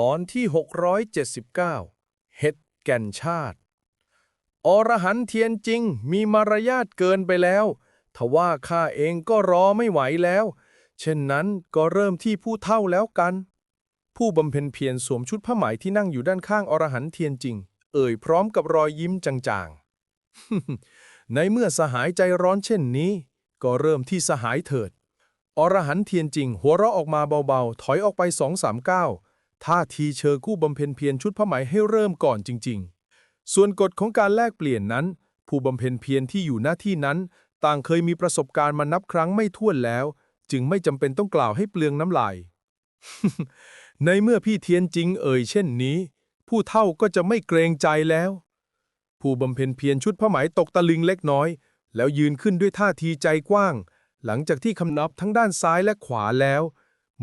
ตอนที่ 679 เห็ดแก่นชาติ อรหันเทียนจริงมีมารยาทเกินไปแล้ว ทว่าข้าเองก็รอไม่ไหวแล้ว เช่นนั้นก็เริ่มที่ผู้เท่าแล้วกัน ผู้บำเพ็ญเพียรสวมชุดผ้าไหมที่นั่งอยู่ด้านข้างอรหันเทียนจริง เอ่ยพร้อมกับรอยยิ้มจางๆ ในเมื่อสหายใจร้อนเช่นนี้ ก็เริ่มที่สหายเถิด อรหันเทียนจริง หัวเราะออกมาเบาๆ ถอยออกไปสองสามก้าว ท่าทีเชิญคู่บำเพ็ญเพียรชุดผ้าไหมให้เริ่มก่อนจริง ๆ ส่วนกฎของการแลกเปลี่ยนนั้น ผู้บำเพ็ญเพียรที่อยู่หน้าที่นั้น ต่างเคยมีประสบการณ์มานับครั้งไม่ถ้วนแล้ว จึงไม่จำเป็นต้องกล่าวให้เปลืองน้ำลาย ในเมื่อพี่เทียนจริงเอ่ยเช่นนี้ ผู้เท่าก็จะไม่เกรงใจแล้ว ผู้บำเพ็ญเพียรชุดผ้าไหมตกตะลึงเล็กน้อย แล้วยืนขึ้นด้วยท่าทีใจกว้าง หลังจากที่คำนับทั้งด้านซ้ายและขวาแล้ว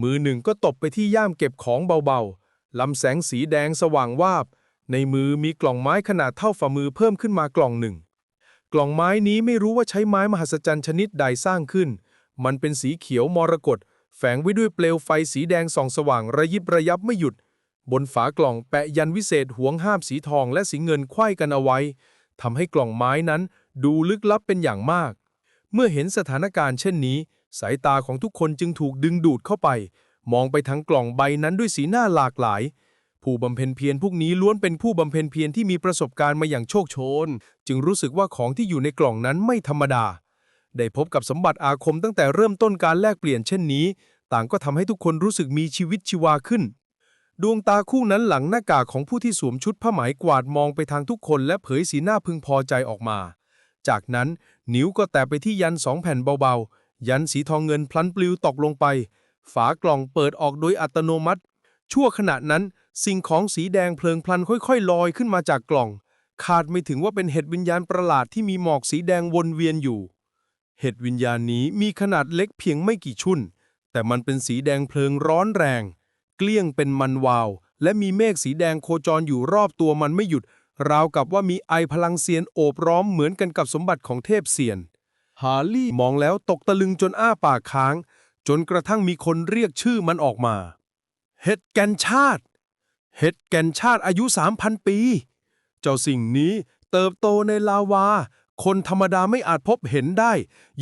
มือหนึ่งก็ตบไปที่ย่ามเก็บของเบาๆลำแสงสีแดงสว่างวาบ ในมือมีกล่องไม้ขนาดเท่าฝ่ามือเพิ่มขึ้นมากล่องหนึ่ง กล่องไม้นี้ไม่รู้ว่าใช้ไม้มหัศจรรย์ชนิดใดสร้างขึ้น มันเป็นสีเขียวมรกตแฝงไว้ด้วยเปลวไฟสีแดงส่องสว่างระยิบระยับไม่หยุด บนฝากล่องแปะยันวิเศษห่วงห้ามสีทองและสีเงินไขว้กันเอาไว้ทำให้กล่องไม้นั้นดูลึกลับเป็นอย่างมาก เมื่อเห็นสถานการณ์เช่นนี้ สายตาของทุกคนจึงถูกดึงดูดเข้าไป มองไปทั้งกล่องใบนั้นด้วยสีหน้าหลากหลาย ผู้บำเพ็ญเพียรพวกนี้ล้วนเป็นผู้บำเพ็ญเพียรที่มีประสบการณ์มาอย่างโชคโชน จึงรู้สึกว่าของที่อยู่ในกล่องนั้นไม่ธรรมดา ได้พบกับสมบัติอาคมตั้งแต่เริ่มต้นการแลกเปลี่ยนเช่นนี้ ต่างก็ทำให้ทุกคนรู้สึกมีชีวิตชีวาขึ้น ดวงตาคู่นั้นหลังหน้ากากของผู้ที่สวมชุดผ้าไหมกวาดมองไปทางทุกคนและเผยสีหน้าพึงพอใจออกมา จากนั้นนิ้วก็แตะไปที่ยันสองแผ่นเบาๆ ยันสีทองเงินพลันปลิวตกลงไป ฝากล่องเปิดออกโดยอัตโนมัติ ชั่วขณะนั้นสิ่งของสีแดงเพลิงพลันค่อยๆ ลอยขึ้นมาจากกล่อง คาดไม่ถึงว่าเป็นเห็ดวิญญาณประหลาดที่มีหมอกสีแดงวนเวียนอยู่ เห็ดวิญญาณนี้มีขนาดเล็กเพียงไม่กี่ชุนแต่มันเป็นสีแดงเพลิงร้อนแรง เกลี้ยงเป็นมันวาว และมีเมฆสีแดงโคจรอยู่รอบตัวมันไม่หยุด ราวกับว่ามีไอพลังเซียนโอบร้อมเหมือนกันกับสมบัติของเทพเซียน ฮาร์ลี่มองแล้วตกตะลึงจนอ้าปากค้าง จนกระทั่งมีคนเรียกชื่อมันออกมา เห็ดแกนชาติ เห็ดแกนชาติอายุ 3,000 ปี เจ้าสิ่งนี้เติบโตในลาวา คนธรรมดาไม่อาจพบเห็นได้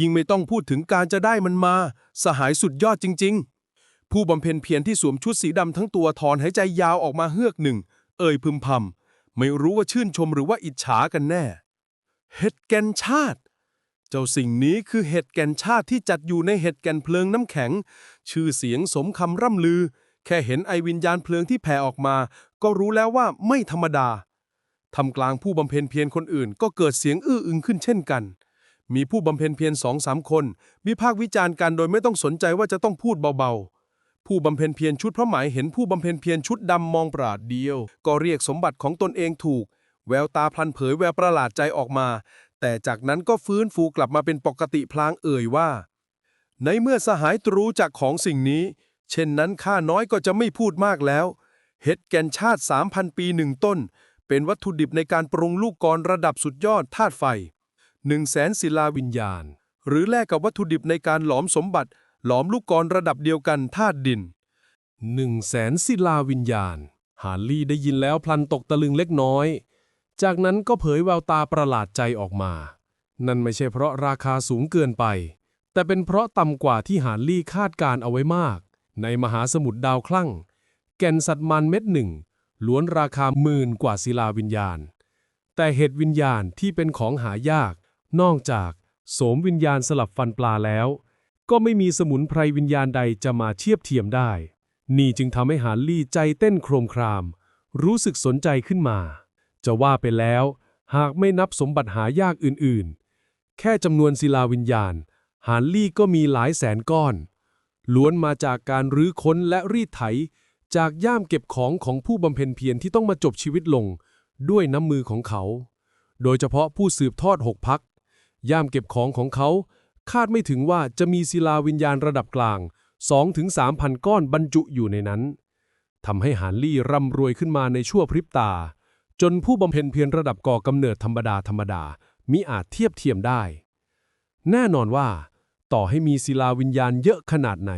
ยิ่งไม่ต้องพูดถึงการจะได้มันมา สหายสุดยอดจริง ๆ ผู้บำเพ็ญเพียรที่สวมชุดสีดำทั้งตัวถอนหายใจยาวออกมาเฮือกหนึ่ง เอ่ยพึมพำไม่รู้ว่าชื่นชมหรือว่าอิจฉากันแน่ เห็ดแกนชาติ เจ้าสิ่งนี้คือเห็ดแก่นชาติที่จัดอยู่ในเห็ดแก่นเพลิงน้ำแข็ง ชื่อเสียงสมคำร่ำลือ แค่เห็นไอวิญญาณเพลิงที่แผ่ออกมา ก็รู้แล้วว่าไม่ธรรมดาทำกลางผู้บำเพ็ญเพียรคนอื่น ก็เกิดเสียงอื้ออึงขึ้นเช่นกัน มีผู้บำเพ็ญเพียรสองสามคน วิพากษ์วิจารณ์กันโดยไม่ต้องสนใจว่าจะต้องพูดเบาๆ ผู้บำเพ็ญเพียรชุดพระหมายเห็นผู้บำเพ็ญเพียรชุดดำมองปราดเดียว ก็เรียกสมบัติของตนเองถูก แววตาพลันเผยแววประหลาดใจออกมา แต่จากนั้นก็ฟื้นฟูกลับมาเป็นปกติพลางเอ่ยว่า ในเมื่อสหายตรู้จากของสิ่งนี้ เช่นนั้นข้าน้อยก็จะไม่พูดมากแล้วเห็ดแกนชาติ 3,000 ปีหนึ่งต้น เป็นวัตถุดิบในการปรุงลูกกรระดับสุดยอดธาตุไฟ1 0 0 0 0แสนศิลาวิญญาณ หรือแลกกับวัตถุดิบในการหลอมสมบัติ หลอมลูกกรระดับเดียวกันธาตุดินหนึ่งแสนศิลาวิญญาณฮารลี่ได้ยินแล้วพลันตกตะลึงเล็กน้อย จากนั้นก็เผยแววตาประหลาดใจออกมา นั่นไม่ใช่เพราะราคาสูงเกินไป แต่เป็นเพราะต่ำกว่าที่ฮาร์ลี่คาดการเอาไว้มาก ในมหาสมุทรดาวคลั่ง แก่นสัตว์มันเม็ดหนึ่ง ล้วนราคาหมื่นกว่าศิลาวิญญาณ แต่เห็ดวิญญาณที่เป็นของหายาก นอกจากโสมวิญญาณสลับฟันปลาแล้ว ก็ไม่มีสมุนไพรวิญญาณใดจะมาเทียบเทียมได้ นี่จึงทำให้ฮาร์ลี่ใจเต้นโครมคราม รู้สึกสนใจขึ้นมา จะว่าไปแล้ว หากไม่นับสมบัติหายากอื่นๆ แค่จำนวนศิลาวิญญาณฮาร์ลี่ก็มีหลายแสนก้อน ล้วนมาจากการรื้อค้นและรีดไถ จากย่ามเก็บของของผู้บำเพ็ญเพียรที่ต้องมาจบชีวิตลง ด้วยน้ำมือของเขา โดยเฉพาะผู้สืบทอดหกพัก ย่ามเก็บของของเขา คาดไม่ถึงว่าจะมีศิลาวิญญาณระดับกลาง 2-3พันก้อนบรรจุอยู่ในนั้นทำให้ฮาร์ลี่ร่ำรวยขึ้นมาในชั่วพริบตา จนผู้บำเพ็ญเพียรระดับก่อกำเนิดธรรมดาธรรมดามิอาจเทียบเทียมได้ แน่นอนว่า ต่อให้มีศิลาวิญญาณเยอะขนาดไหน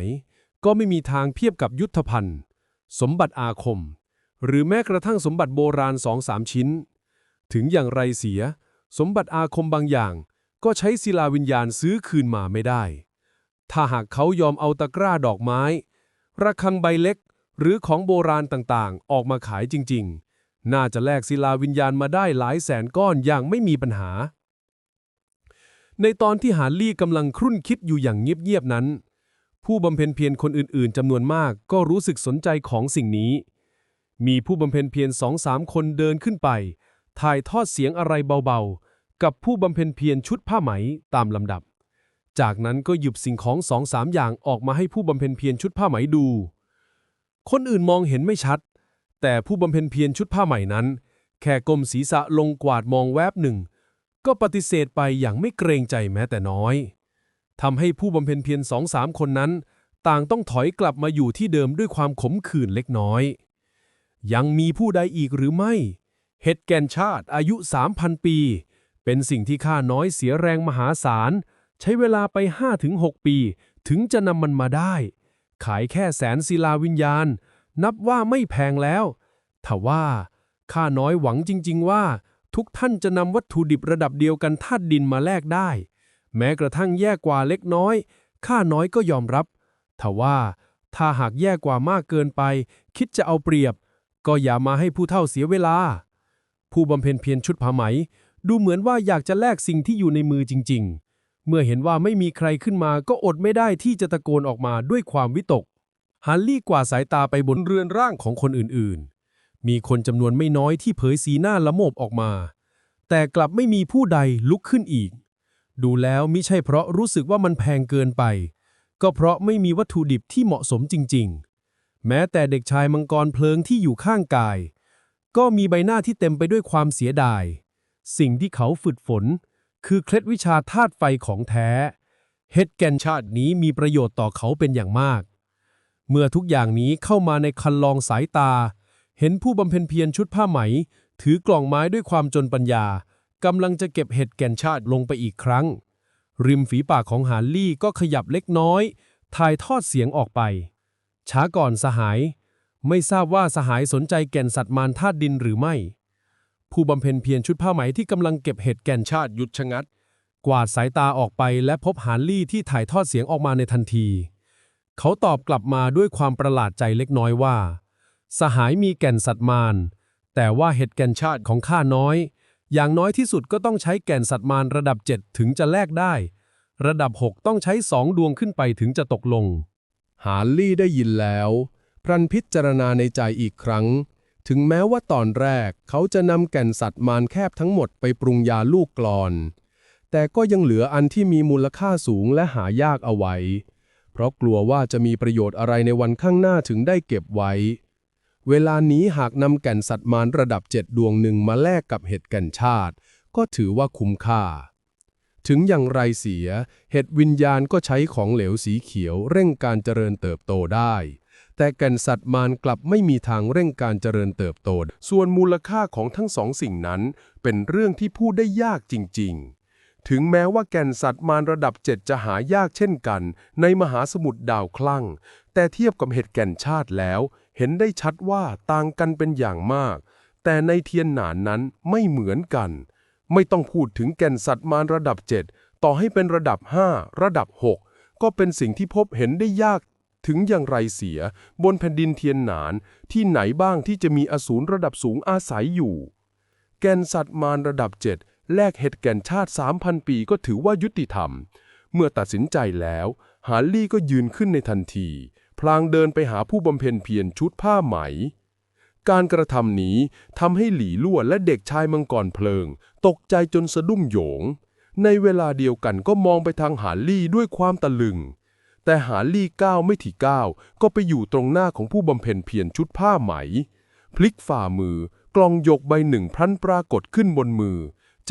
ก็ไม่มีทางเทียบกับยุทธภัณฑ์ สมบัติอาคม หรือแม้กระทั่งสมบัติโบราณสองสามชิ้น ถึงอย่างไรเสีย สมบัติอาคมบางอย่าง ก็ใช้ศิลาวิญญาณซื้อคืนมาไม่ได้ ถ้าหากเขายอมเอาตะกร้าดอกไม้ ระฆังใบเล็ก หรือของโบราณต่างๆ ออกมาขายจริง ๆ น่าจะแลกศิลาวิญญาณมาได้หลายแสนก้อนอย่างไม่มีปัญหา ในตอนที่หาลี่กำลังครุ่นคิดอยู่อย่างเงียบๆนั้น ผู้บำเพ็ญเพียรคนอื่นๆจำนวนมากก็รู้สึกสนใจของสิ่งนี้ มีผู้บำเพ็ญเพียรสองสามคนเดินขึ้นไป ถ่ายทอดเสียงอะไรเบาๆ กับผู้บำเพ็ญเพียรชุดผ้าไหมตามลำดับ จากนั้นก็หยิบสิ่งของสองสามอย่างออกมาให้ผู้บำเพ็ญเพียรชุดผ้าไหมดู คนอื่นมองเห็นไม่ชัด แต่ผู้บำเพ็ญเพียรชุดผ้าไหม่นั้น แค่ก้มศีรษะลงกวาดมองแวบหนึ่ง ก็ปฏิเสธไปอย่างไม่เกรงใจแม้แต่น้อยทำให้ผู้บำเพ็ญเพียรสองสามคนนั้น ต่างต้องถอยกลับมาอยู่ที่เดิมด้วยความขมขื่นเล็กน้อย ยังมีผู้ใดอีกหรือไม่เห็ดแกนชาติอายุ 3,000 ปี เป็นสิ่งที่ข้าน้อยเสียแรงมหาศาล ใช้เวลาไป 5-6 ปี ถึงจะนำมันมาได้ ขายแค่แสนศิลาวิญญาณ นับว่าไม่แพงแล้วทว่าข้าน้อยหวังจริง ๆ ว่า ทุกท่านจะนำวัตถุดิบระดับเดียวกันธาตุดินมาแลกได้ แม้กระทั่งแย่กว่าเล็กน้อยข้าน้อยก็ยอมรับทว่าถ้าหากแย่กว่ามากเกินไป คิดจะเอาเปรียบ ก็อย่ามาให้ผู้เฒ่าเสียเวลา ผู้บำเพ็ญเพียรชุดผ้าไหม ดูเหมือนว่าอยากจะแลกสิ่งที่อยู่ในมือจริง ๆ เมื่อเห็นว่าไม่มีใครขึ้นมาก็อดไม่ได้ที่จะตะโกนออกมาด้วยความวิตก ฮันลี่กว่าดสายตาไปบนเรือนร่างของคนอื่นๆ มีคนจำนวนไม่น้อยที่เผยสีหน้าละโมบออกมา แต่กลับไม่มีผู้ใดลุกขึ้นอีก ดูแล้วมิใช่เพราะรู้สึกว่ามันแพงเกินไป ก็เพราะไม่มีวัตถุดิบที่เหมาะสมจริง ๆ แม้แต่เด็กชายมังกรเพลิงที่อยู่ข้างกาย ก็มีใบหน้าที่เต็มไปด้วยความเสียดาย สิ่งที่เขาฝึกฝน คือเคล็ดวิชาธาตุไฟของแท้ เฮ็ดแกนชาตินี้มีประโยชน์ต่อเขาเป็นอย่างมาก เมื่อทุกอย่างนี้เข้ามาในคันลองสายตา เห็นผู้บำเพ็ญเพียรชุดผ้าไหม ถือกล่องไม้ด้วยความจนปัญญากำลังจะเก็บเห็ดแก่นชาติลงไปอีกครั้ง ริมฝีปากของหาลลี่ก็ขยับเล็กน้อย ถ่ายทอดเสียงออกไป ช้าก่อนสหาย ไม่ทราบว่าสหายสนใจแก่นสัตว์มารธาตุดินหรือไม่ ผู้บำเพ็ญเพียรชุดผ้าไหมที่กำลังเก็บเห็ดแก่นชาติหยุดชะงัด กวาดสายตาออกไปและพบหาลี่ที่ถ่ายทอดเสียงออกมาในทันที เขาตอบกลับมาด้วยความประหลาดใจเล็กน้อยว่า สหายมีแก่นสัตมารแต่ว่าเห็ดแก่นชาติของข้าน้อย อย่างน้อยที่สุดก็ต้องใช้แก่นสัตมารระดับ 7 ถึงจะแลกได้ ระดับ 6 ต้องใช้สองดวงขึ้นไปถึงจะตกลงฮาร์ลี่ได้ยินแล้ว พรันพิจารณาในใจอีกครั้ง ถึงแม้ว่าตอนแรกเขาจะนำแก่นสัตมารแคบทั้งหมดไปปรุงยาลูกกลอน แต่ก็ยังเหลืออันที่มีมูลค่าสูงและหายากเอาไว้ เพราะกลัวว่าจะมีประโยชน์อะไรในวันข้างหน้าถึงได้เก็บไว้ เวลานี้หากนำแก่นสัตว์มารระดับเจ็ดดวงหนึ่งมาแลกกับเห็ดแก่นชาติ ก็ถือว่าคุ้มค่า ถึงอย่างไรเสีย เห็ดวิญญาณก็ใช้ของเหลวสีเขียวเร่งการเจริญเติบโตได้ แต่แก่นสัตว์มารกลับไม่มีทางเร่งการเจริญเติบโต ส่วนมูลค่าของทั้งสองสิ่งนั้น เป็นเรื่องที่พูดได้ยากจริง ๆ ถึงแม้ว่าแก่นสัตว์มารระดับเจ็ดจะหายากเช่นกัน ในมหาสมุทรดาวคลั่ง แต่เทียบกับเห็ดแก่นชาติแล้ว เห็นได้ชัดว่าต่างกันเป็นอย่างมาก แต่ในเทียนหนานนั้นไม่เหมือนกัน ไม่ต้องพูดถึงแก่นสัตว์มารระดับ 7 ต่อให้เป็นระดับ 5 ระดับ 6 ก็เป็นสิ่งที่พบเห็นได้ยากถึงอย่างไรเสีย บนแผ่นดินเทียนหนานที่ไหนบ้างที่จะมีอสูรระดับสูงอาศัยอยู่ แก่นสัตว์มารระดับ7 แลกเห็ดแก่นชาติ 3,000 ปีก็ถือว่ายุติธรรม เมื่อตัดสินใจแล้ว ฮาร์ลี่ก็ยืนขึ้นในทันที พลางเดินไปหาผู้บำเพ็ญเพียรชุดผ้าไหม การกระทำนี้ทำให้หลี่ลั่วและเด็กชายมังกรเพลิง ตกใจจนสะดุ้งโหยง ในเวลาเดียวกันก็มองไปทางหาลี่ด้วยความตะลึง แต่หาลี่ก้าวไม่ถี่ก้าวก็ไปอยู่ตรงหน้าของผู้บำเพ็ญเพียรชุดผ้าไหม พลิกฝ่ามือ กลองยกใบหนึ่งพลันปรากฏขึ้นบนมือ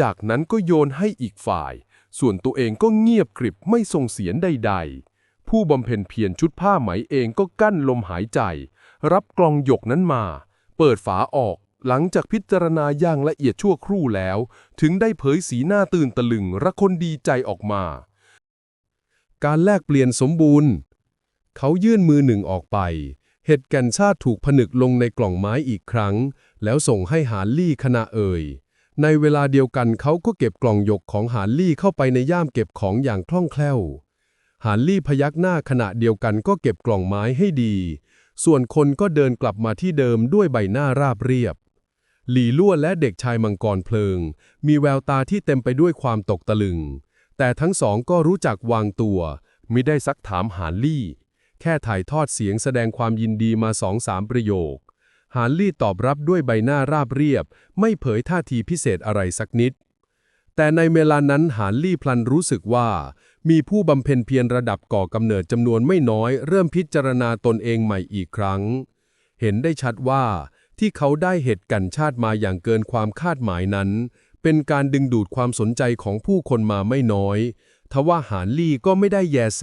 จากนั้นก็โยนให้อีกฝ่าย ส่วนตัวเองก็เงียบกริบไม่ส่งเสียงใด ๆ ผู้บำเพ็ญเพียรชุดผ้าไหมเองก็กั้นลมหายใจ รับกลองหยกนั้นมา เปิดฝาออก หลังจากพิจารณาอย่างละเอียดชั่วครู่แล้ว ถึงได้เผยสีหน้าตื่นตะลึงระคนดีใจออกมา การแลกเปลี่ยนสมบูรณ์ เขายื่นมือหนึ่งออกไปเห็ดแก่นชาติถูกผนึกลงในกล่องไม้อีกครั้ง แล้วส่งให้หาลลี่ขณะเอ่ย ในเวลาเดียวกันเขาก็เก็บกล่องหยกของหาลลี่เข้าไปในย่ามเก็บของอย่างคล่องแคล่วหาลลี่พยักหน้าขณะเดียวกันก็เก็บกล่องไม้ให้ดี ส่วนคนก็เดินกลับมาที่เดิมด้วยใบหน้าราบเรียบ หลี่ลั่วและเด็กชายมังกรเพลิง มีแววตาที่เต็มไปด้วยความตกตะลึง แต่ทั้งสองก็รู้จักวางตัวมิได้ซักถามหาลลี่ แค่ถ่ายทอดเสียงแสดงความยินดีมาสองสามประโยค หาลลี่ตอบรับด้วยใบหน้าราบเรียบ ไม่เผยท่าทีพิเศษอะไรสักนิด แต่ในเวลานั้นหาลลี่พลันรู้สึกว่า มีผู้บำเพ็ญเพียรระดับก่อกำเนิดจำนวนไม่น้อย เริ่มพิจารณาตนเองใหม่อีกครั้ง เห็นได้ชัดว่าที่เขาได้เหตุกันชาติมาอย่างเกินความคาดหมายนั้น เป็นการดึงดูดความสนใจของผู้คนมาไม่น้อย ทว่าหานลี่ก็ไม่ได้แยแส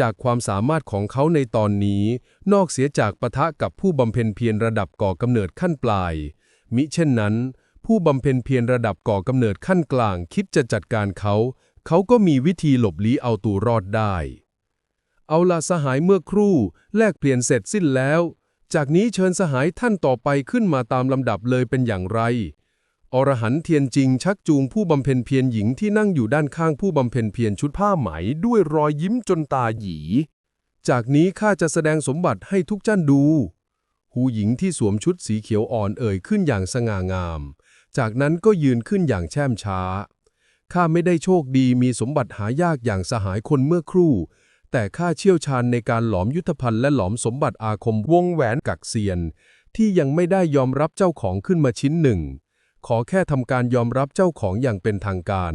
จากความสามารถของเขาในตอนนี้ นอกเสียจากปะทะกับผู้บำเพ็ญเพียรระดับก่อกำเนิดขั้นปลาย มิเช่นนั้น ผู้บำเพ็ญเพียรระดับก่อกำเนิดขั้นกลางคิดจะจัดการเขา เขาก็มีวิธีหลบลี้เอาตัวรอดได้ เอาละสหายเมื่อครู่ แลกเปลี่ยนเสร็จสิ้นแล้ว จากนี้เชิญสหายท่านต่อไปขึ้นมาตามลำดับเลยเป็นอย่างไร อรหันเทียนจริงชักจูงผู้บำเพ็ญเพียรหญิงที่นั่งอยู่ด้านข้างผู้บำเพ็ญเพียรชุดผ้าไหมด้วยรอยยิ้มจนตาหยี จากนี้ข้าจะแสดงสมบัติให้ทุกท่านดู หูหญิงที่สวมชุดสีเขียวอ่อนเอ่ยขึ้นอย่างสง่างาม จากนั้นก็ยืนขึ้นอย่างแช่มช้า ข้าไม่ได้โชคดีมีสมบัติหายากอย่างสหายคนเมื่อครู่ แต่ข้าเชี่ยวชาญในการหลอมยุทธภัณฑ์และหลอมสมบัติอาคมวงแหวนกักเซียน ที่ยังไม่ได้ยอมรับเจ้าของขึ้นมาชิ้นหนึ่ง ขอแค่ทำการยอมรับเจ้าของอย่างเป็นทางการ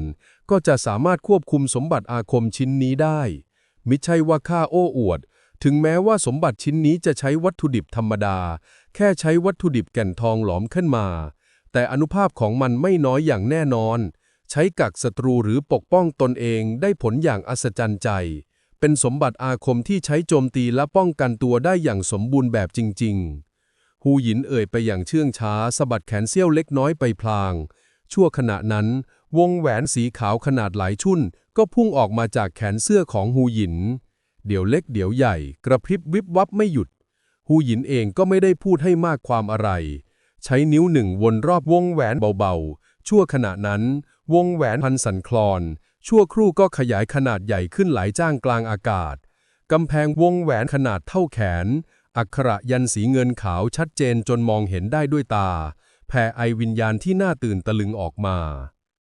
ก็จะสามารถควบคุมสมบัติอาคมชิ้นนี้ได้ มิใช่ว่าข้าโอ้อวด ถึงแม้ว่าสมบัติชิ้นนี้จะใช้วัตถุดิบธรรมดา แค่ใช้วัตถุดิบแก่นทองหลอมขึ้นมา แต่อนุภาพของมันไม่น้อยอย่างแน่นอน ใช้กักศัตรูหรือปกป้องตนเองได้ผลอย่างอัศจรรย์ใจเป็นสมบัติอาคมที่ใช้โจมตีและป้องกันตัวได้อย่างสมบูรณ์แบบจริง ๆ ฮูหยินเอ่ยไปอย่างเชื่องช้าสะบัดแขนเสี้ยวเล็กน้อยไปพลาง ชั่วขณะนั้น วงแหวนสีขาวขนาดหลายชุ่น ก็พุ่งออกมาจากแขนเสื้อของฮูหยิน เดี๋ยวเล็กเดี๋ยวใหญ่ กระพริบวิบวับไม่หยุดฮูหยินเองก็ไม่ได้พูดให้มากความอะไร ใช้นิ้วหนึ่งวนรอบวงแหวนเบาๆ ชั่วขณะนั้น วงแหวนพันสันคลอน ชั่วครู่ก็ขยายขนาดใหญ่ขึ้นหลายจ้างกลางอากาศกำแพงวงแหวนขนาดเท่าแขน อักขระยันสีเงินขาวชัดเจนจนมองเห็นได้ด้วยตา แผ่ไอวิญญาณที่น่าตื่นตะลึงออกมา